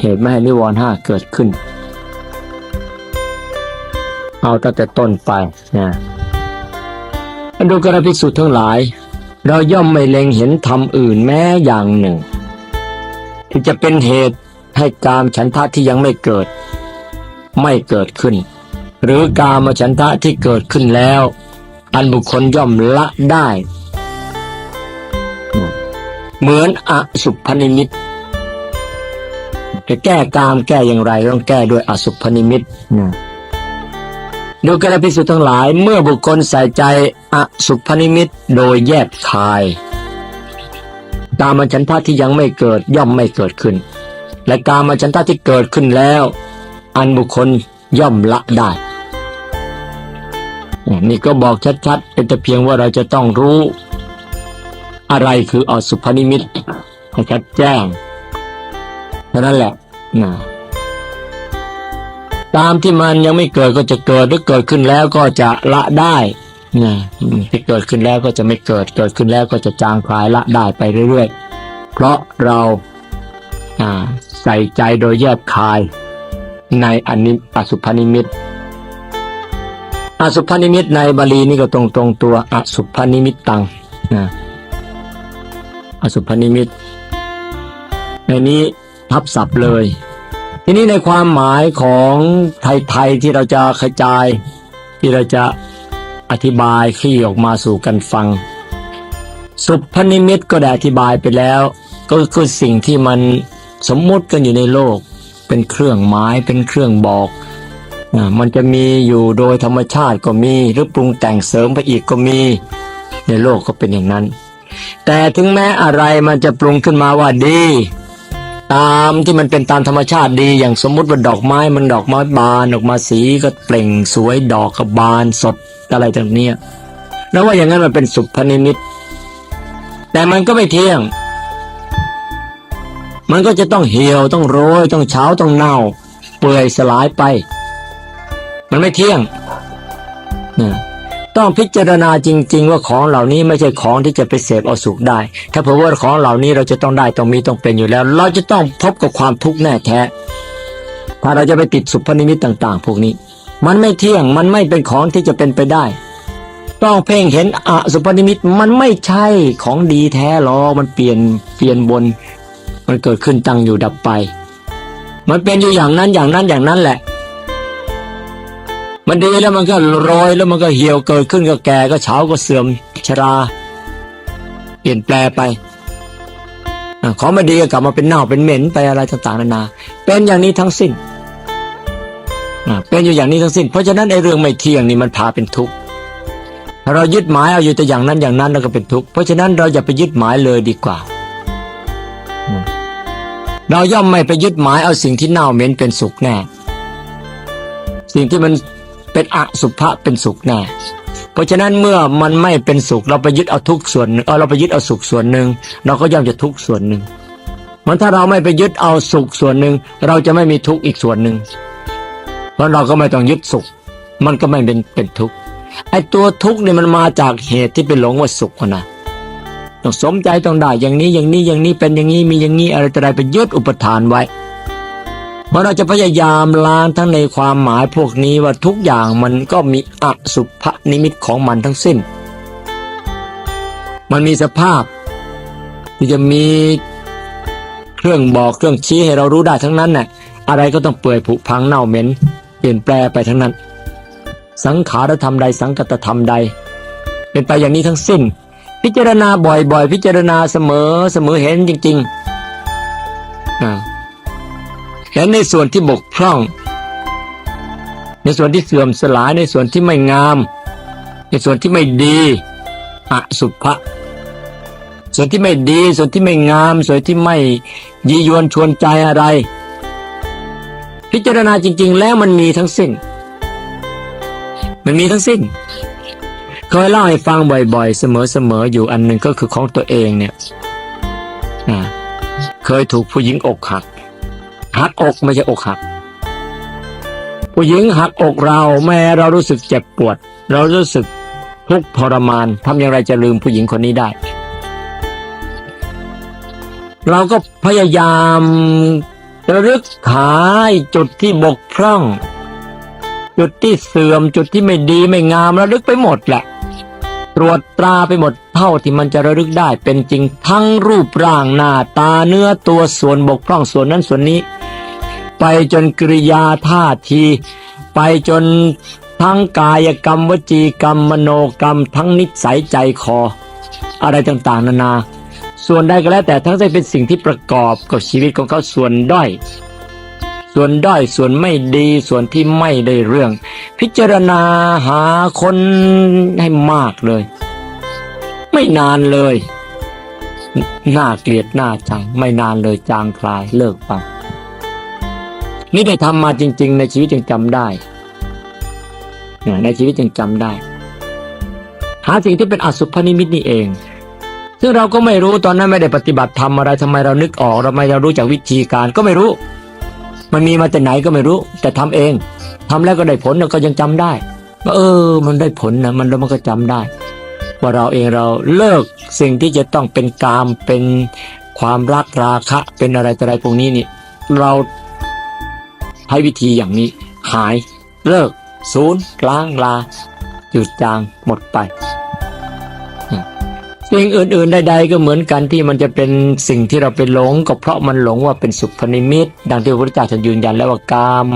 เหตุไม่ให้นิวรณ์ห้าเกิดขึ้น เอาตั้งแต่ต้นไปนะอันดูกระพิสุทธ์ทั้งหลาย เราย่อมไม่เล็งเห็นธรรมอื่นแม้อย่างหนึ่ง ที่จะเป็นเหตุให้กามฉันทะที่ยังไม่เกิด ไม่เกิดขึ้น หรือกามฉันทะที่เกิดขึ้นแล้ว อันบุคคลย่อมละได้ เหมือนอสุพนิมิต จะแก้กามแก้อย่างไรต้องแก้ด้วยอสุพนิมิตนะดูกระพิสุทธ์ทั้งหลายเมื่อบุคคลใส่ใจอสุพนิมิตโดยแยกคาย กามฉันทะที่ยังไม่เกิดย่อมไม่เกิดขึ้น และกามฉันทะที่เกิดขึ้นแล้ว อันบุคคลย่อมละได้นี่ก็บอกชัดๆเป็นแต่เพียงว่าเราจะต้องรู้ อะไรคืออสุพนิมิตให้ชัดแจ้งเท่านั้นแหละนะตามที่มันยังไม่เกิดก็จะเกิดหรือเกิดขึ้นแล้วก็จะละได้นะที่เกิดขึ้นแล้วก็จะไม่เกิด เกิดขึ้นแล้วก็จะจางคลายละได้ไปเรื่อยๆ เพราะเราใส่ใจโดยแยกคายในอนิอสุพนิมิตอสุพนิมิตในบาลีนี่ก็ตรงตรงตัวอสุพนิมิตตังนะอสุพนิมิตในนี้ ทับศัพท์เลย ทีนี้ในความหมายของไทยๆที่เราจะขจาย ที่เราจะอธิบายคลี่ออกมาสู่กันฟัง สุพนิมิตก็ได้อธิบายไปแล้ว ก็คือสิ่งที่มันสมมุติกันอยู่ในโลก เป็นเครื่องหมายเป็นเครื่องบอกมันจะมีอยู่โดยธรรมชาติก็มีหรือปรุงแต่งเสริมไปอีกก็มี ในโลกก็เป็นอย่างนั้น แต่ถึงแม้อะไรมันจะปรุงขึ้นมาว่าดี ตามที่มันเป็นตามธรรมชาติดีอย่างสมมุติว่าดอกไม้มันดอกไม้บานออกมาสีก็เปล่งสวยดอกก็บานสดอะไรต่างเนี้ยแล้วว่าอย่างนั้นมันเป็นสุพนิมิตแต่มันก็ไม่เที่ยง มันก็จะต้องเหี่ยวต้องโรยต้องเช้าต้องเน่า เปื่อยสลายไป มันไม่เที่ยงนะ ต้องพิจารณาจริง ๆ ว่าของเหล่านี้ไม่ใช่ของที่จะไปเสพเอาสุขได้ ถ้าเผื่อว่าของเหล่านี้เราจะต้องได้ต้องมีต้องเป็นอยู่แล้ว เราจะต้องพบกับความทุกข์แน่แท้ ถ้าเราจะไปติดสุพนิมิตต่าง ๆ พวกนี้ มันไม่เที่ยงมันไม่เป็นของที่จะเป็นไปได้ ต้องเพ่งเห็นอสุพนิมิตมันไม่ใช่ของดีแท้หรอกมันเปลี่ยนเปลี่ยนบน มันเกิดขึ้นตั้งอยู่ดับไป มันเป็นอยู่อย่างนั้นอย่างนั้นอย่างนั้นแหละ มันดีแล้วมันก็โรยแล้วมันก็เหี่ยวเกิดขึ้นก็แก่ก็เฉาก็เสื่อมชรา เปลี่ยนแปลไปของไม่ดีก็กลับมาเป็นเน่าเป็นเหม็นไปอะไรต่างๆนานา เป็นอย่างนี้ทั้งสิ้นเป็นอยู่อย่างนี้ทั้งสิ้น เพราะฉะนั้นไอ้เรื่องไม่เที่ยงนี่มันพาเป็นทุกข์ถ้าเรายึดหมายเอาอยู่แต่อย่างนั้นอย่างนั้นแล้วก็เป็นทุกข์เพราะฉะนั้นเราอย่าไปยึดหมายเลยดีกว่า เราย่อมไม่ไปยึดหมายเอาสิ่งที่เน่าเหม็นเป็นสุขแน่ สิ่งที่มัน เป็นอสุภะเป็นสุขแน่เพราะฉะนั้นเมื่อมันไม่เป็นสุขเราไปยึดเอาทุกส่วนหนึ่งเอาเราไปยึดเอาสุขส่วนหนึ่งเราก็ย่อมจะทุกส่วนหนึ่งมันถ้าเราไม่ไปยึดเอาสุขส่วนหนึ่งเราจะไม่มีทุกข์อีกส่วนหนึ่งเพราะเราก็ไม่ต้องยึดสุข มันก็ไม่เป็นเป็นทุกข์ไอ้ตัวทุกข์เนี่ยมันมาจากเหตุที่ไปหลงว่าสุขนะต้องสมใจต้องได้อย่างนี้อย่างนี้อย่างนี้เป็นอย่างนี้มีอย่างนี้อะไรต่ออะไรไปยึดอุปทานไว้ เพราะเราจะพยายามล้างทั้งในความหมายพวกนี้ว่าทุกอย่างมันก็มีอสุภนิมิตของมันทั้งสิ้น มันมีสภาพ ที่จะมีเครื่องบอกเครื่องชี้ให้เรารู้ได้ทั้งนั้นน่ะอะไรก็ต้องเปื่อยผุพังเน่าเหม็น เปลี่ยนแปลไปทั้งนั้น สังขารธรรมใดสังกัตธรรมใด เป็นไปอย่างนี้ทั้งสิ้น พิจารณาบ่อยๆ พิจารณาเสมอเสมอเห็นจริงๆ อ่าเห็นในส่วนที่บกพร่อง ในส่วนที่เสื่อมสลายในส่วนที่ไม่งาม ในส่วนที่ไม่ดีอสุภะส่วนที่ไม่ดี ส่วนที่ไม่งาม ส่วนที่ไม่ยียวนชวนใจอะไร พิจารณาจริง ๆ แล้วมันมีทั้งสิ้น มันมีทั้งสิ้นเคยเล่าให้ฟังบ่อยๆ เสมอๆอยู่อันหนึ่งก็คือของตัวเองเนี่ยเคยถูกผู้หญิงอกหัก หักอกไม่ใช่อกหัก ผู้หญิงหักอกเราแม้เรารู้สึกเจ็บปวด เรารู้สึกทุกข์ทรมานทำอย่างไรจะลืมผู้หญิงคนนี้ได้ เราก็พยายามระลึกหาจุดที่บกพร่อง จุดที่เสื่อมจุดที่ไม่ดีไม่งามระลึกไปหมดแหละตรวจตราไปหมดเท่าที่มันจะระลึกได้เป็นจริงทั้งรูปร่างหน้าตาเนื้อตัวส่วนบกพร่องส่วนนั้นส่วนนี้ ไปจนกริยาท่าที ไปจนทั้งกายกรรมวจีกรรมมโนกรรม ทั้งนิสัยใจคอ อะไรต่างๆ นานา ส่วนใดก็แล้วแต่ทั้งจะเป็นสิ่งที่ประกอบกับชีวิตของเขาส่วนด้อย ส่วนด้อยส่วนไม่ดีส่วนที่ไม่ได้เรื่อง พิจารณาหาคนให้มากเลย ไม่นานเลยน่าเกลียดน่าจัง ไม่นานเลยจางคลายเลิกไป นี่ได้ทำมาจริง ๆ ในชีวิตจึงจำได้นี่ในชีวิตจึงจำได้ หาสิ่งที่เป็นอสุภนิมิตนี่เอง ซึ่งเราก็ไม่รู้ตอนนั้นไม่ได้ปฏิบัติทำอะไรทำไมเรานึกออกเราไม่เรารู้จากวิธีการก็ไม่รู้ มันมีมาแต่ไหนก็ไม่รู้ แต่ทำเองทำแล้วก็ได้ผลเราก็ยังจำได้ว่าเออ มันได้ผลนะมันแล้วมันก็จำได้ว่าเราเองเราเลิกสิ่งที่จะต้องเป็นกามเป็นความรักราคะเป็นอะไรต่อะไรพวกนี้นี่ เรา ใช้วิธีอย่างนี้ หาย เลิก ศูนย์ล้างลาหยุดจางหมดไปสิ่งอื่นๆใดๆก็เหมือนกันที่มันจะเป็นสิ่งที่เราไปหลง ก็เพราะมันหลงว่าเป็นสุพนิมิต ดังที่พระพุทธเจ้าท่านยืนยันแล้วว่ากาม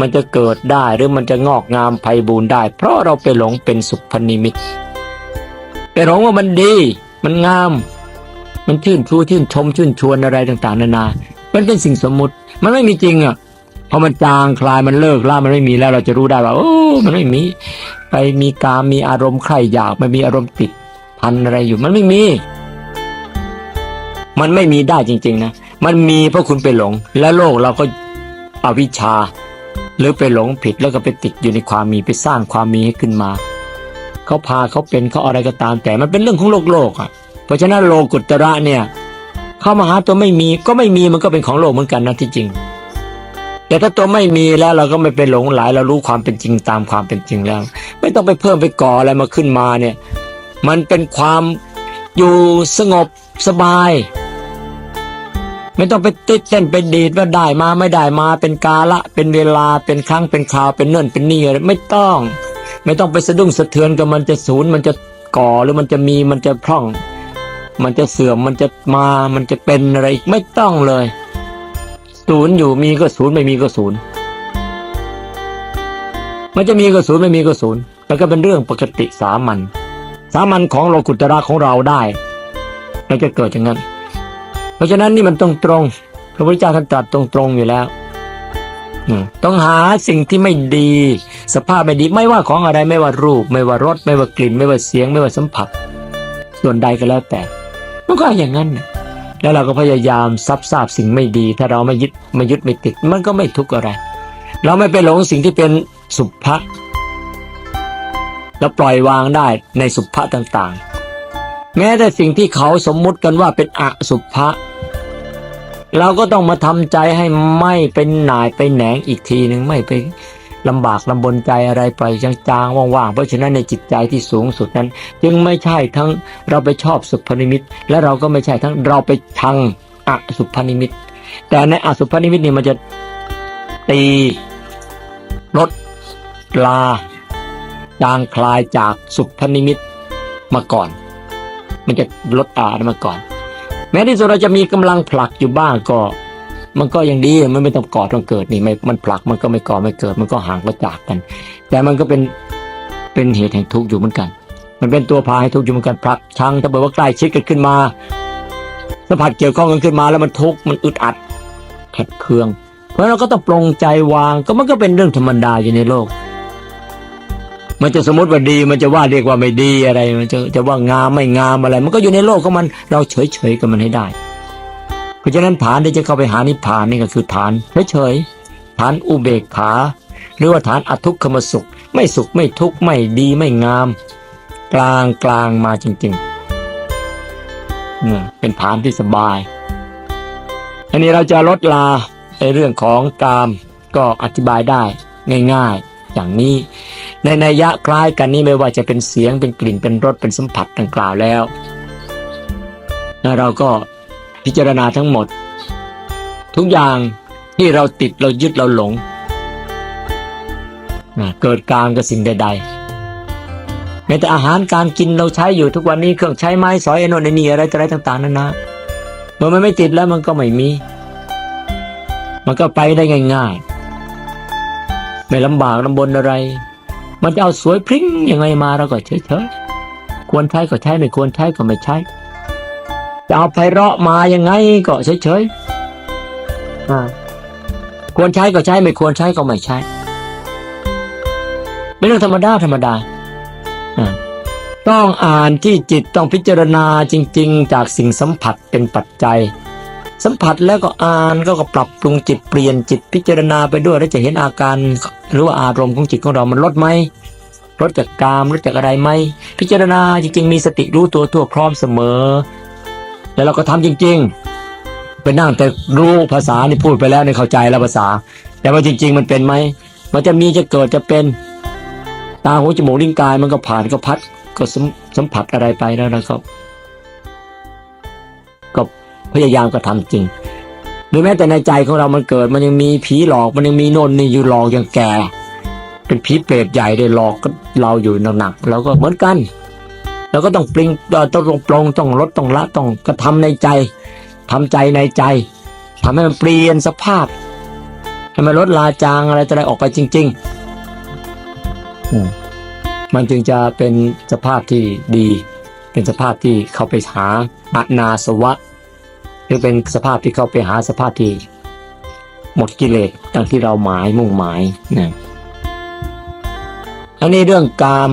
มันจะเกิดได้หรือมันจะงอกงามไพบูรณ์ได้ เพราะเราไปหลงเป็นสุพนิมิตไปหลงว่ามันดี มันงาม มันชื่นชูชื่นชมชื่นชวนอะไรต่างๆนานา มันเป็นสิ่งสมมุติ มันไม่มีจริงอะ พอมันจางคลายมันเลิกล่ามันไม่มีแล้วเราจะรู้ได้ว่าโอ้มันไม่มี ไปมีกามมีอารมณ์ใครอยากมันมีอารมณ์ติดพันอะไรอยู่มันไม่มี มันไม่มีได้จริง ๆ นะ มันมีเพราะคุณไปหลง และโลกเราก็อวิชชา หรือไปหลงผิดแล้วก็ไปติดอยู่ในความมีไปสร้างความมีให้ขึ้นมาเขาพาเขาเป็นเขาอะไรก็ตาม แต่มันเป็นเรื่องของโลกโลกอะ เพราะฉะนั้นโลกุตระเนี่ย เข้ามาหาตัวไม่มีก็ไม่มีมันก็เป็นของโลกเหมือนกันนะที่จริง แต่ถ้าตัวไม่มีแล้วเราก็ไม่ไปหลงไหลเรารู้ความเป็นจริงตามความเป็นจริงแล้ว ไม่ต้องไปเพิ่มไปก่ออะไรมาขึ้นมาเนี่ย มันเป็นความอยู่สงบสบาย ไม่ต้องไปติดเต้นไปดีดว่าได้มาไม่ได้มาเป็นกาละเป็นเวลาเป็นครั้งเป็นคราวเป็นเนิ่นเป็นนี่อะไรไม่ต้อง ไม่ต้องไปสะดุ้งสะเทือนกับมันจะศูนย์มันจะก่อหรือมันจะมีมันจะพร่อง มันจะเสื่อมมันจะมามันจะเป็นอะไรอีกไม่ต้องเลย ศูนย์อยู่มีก็ศูนย์ไม่มีก็ศูนย์มันจะมีก็ศูนย์ไม่มีก็ศูนย์แล้วก็เป็นเรื่องปกติสามัญสามัญของโลกุตระของเราได้มันจะเกิดอย่างนั้น เพราะฉะนั้นนี่มันตรงตรงพระพุทธเจ้าท่านตรัสตรงตรงอยู่แล้วต้องหาสิ่งที่ไม่ดี สภาพไม่ดีไม่ว่าของอะไรไม่ว่ารูป ไม่ว่ารสไม่ว่ากลิ่น ไม่ว่าเสียง ไม่ว่าสัมผัส ส่วนใดก็แล้วแต่มันก็อย่างนั้นน่ะ แล้วเราก็พยายามซับซาบสิ่งไม่ดี ถ้าเราไม่ยึดไม่ยึดไม่ติดมันก็ไม่ทุกข์อะไร เราไม่ไปหลงสิ่งที่เป็นสุภะแล้วปล่อยวางได้ในสุภะต่างๆ แม้แต่สิ่งที่เขาสมมุติกันว่าเป็นอสุภะเราก็ต้องมาทำใจให้ไม่เป็นหน่ายไปแหนงอีกทีหนึ่งไม่ไป ลำบากลำบนใจอะไรปล่อยจางๆว่างๆ เพราะฉะนั้นในจิตใจที่สูงสุดนั้น จึงไม่ใช่ทั้งเราไปชอบสุภนิมิต และเราก็ไม่ใช่ทั้งเราไปชังอสุภนิมิต แต่ในอสุภนิมิตนี่มันจะตีลดลาจางคลายจากสุพนิมิตมาก่อน มันจะลดอามาก่อน แม้ที่สุดเราจะมีกำลังผลักอยู่บ้างก็ มันก็ยังดีมันไม่ต้องกอดต้องเกิดนี่ไม่มันผลักมันก็ไม่ก่อไม่เกิด มันก็ห่างก็จากกัน แต่มันก็เป็นเป็นเหตุแห่งทุกข์อยู่เหมือนกัน มันเป็นตัวพาให้ทุกข์อยู่เหมือนกันผลักชังถ้าเกิดว่าใกล้ชิดกันขึ้นมาสัมผัสเกี่ยวข้องกันขึ้นมาแล้วมันทุกข์มันอึดอัดแผดเคือง เพราะเราก็ต้องปรงใจวางก็มันก็เป็นเรื่องธรรมดาอยู่ในโลก มันจะสมมติว่าดีมันจะว่าเรียกว่าไม่ดีอะไร มันจะจะว่างามไม่งามอะไร มันก็อยู่ในโลกของมันเราเฉยเฉยๆกับมันให้ได้ ราะฉะนั้นฐานที่จะเข้าไปหานิพพานนี่ก็คือฐานเฉยเฉยๆฐานอุเบกขา หรือว่าฐานอทุกขมสุข ไม่สุขไม่ทุกข์ไม่ดีไม่งาม กลางกลางมาจริงๆเนี่ยเป็นฐานที่สบายอันนี้เราจะลดลาในเรื่องของกามก็อธิบายได้ง่ายๆ อย่างนี้ ในนัยยะคล้ายกันนี้ไม่ว่าจะเป็นเสียงเป็นกลิ่นเป็นรสเป็นสัมผัสดังกล่าวแล้วแล้วเราก็ พิจารณาทั้งหมด ทุกอย่างที่เราติดเรายึดเราหลงนะเกิดการกับสิ่งใดๆแม้แต่อาหารการกินเราใช้อยู่ทุกวันนี้เครื่องใช้ไม้สอยไอ้นนไอ้นี่อะไรอะไรต่างๆนั่นนะเมื่อมันไม่ติดแล้วมันก็ไม่มี มันก็ไปได้ง่ายๆไม่ลำบากลำบนอะไร มันจะเอาสวยพริ้งยังไงมาเราก็เฉยๆควรใช้ก็ใช้ไม่ควรใช้ก็ไม่ใช้ จะเอาไพเราะมายังไงก็เฉยๆอ่าควรใช้ก็ใช้ไม่ควรใช้ก็ไม่ใช้เป็นเรื่องธรรมดาธรรมดาอ่าต้องอ่านที่จิตต้องพิจารณาจริง ๆ จากสิ่งสัมผัสเป็นปัจจัย สัมผัสแล้วก็อ่านก็ก็ปรับปรุงจิตเปลี่ยนจิตพิจารณาไปด้วยแล้วจะเห็นอาการหรือว่าอารมณ์ของจิตของเรามันลดไหมลดจากกามลดจากอะไรไหมพิจารณาจริง ๆ มีสติรู้ตัวทั่วพร้อมเสมอ แล้วเราก็ทำจริง ๆ ไปนั่งแต่รู้ภาษานี่พูดไปแล้วในเข้าใจแล้วภาษา แต่ว่าจริง ๆ มันเป็นไหมมันจะมีจะเกิดจะเป็นตาหูจมูกลิ้นกายมันก็ผ่านก็พัดก็สัมสัมผัสอะไรไปแล้วนะครับ ก็พยายามกระทำจริงหรือแม้แต่ในใจของเรามันเกิด มันยังมีผีหลอกมันยังมีโน่นนี่อยู่หลอกอย่างแก่ เป็นผีเปรตใหญ่ได้หลอกเราอยู่หนักๆเราก็เหมือนกัน เราก็ต้องปริงต้องลงปลงต้องลดต้องละต้องกระทำในใจทำใจในใจทำให้มันเปลี่ยนสภาพให้มันลดลาจางอะไรต่อะไรออกไปจริงๆมมันจึงจะเป็นสภาพที่ดี เป็นสภาพที่เข้าไปหาอนาสวะหรือเป็นสภาพที่เข้าไปหาสภาพที่หมดกิเลสดังที่เราหมายมุ่งหมายนะอันนี้เรื่องกาม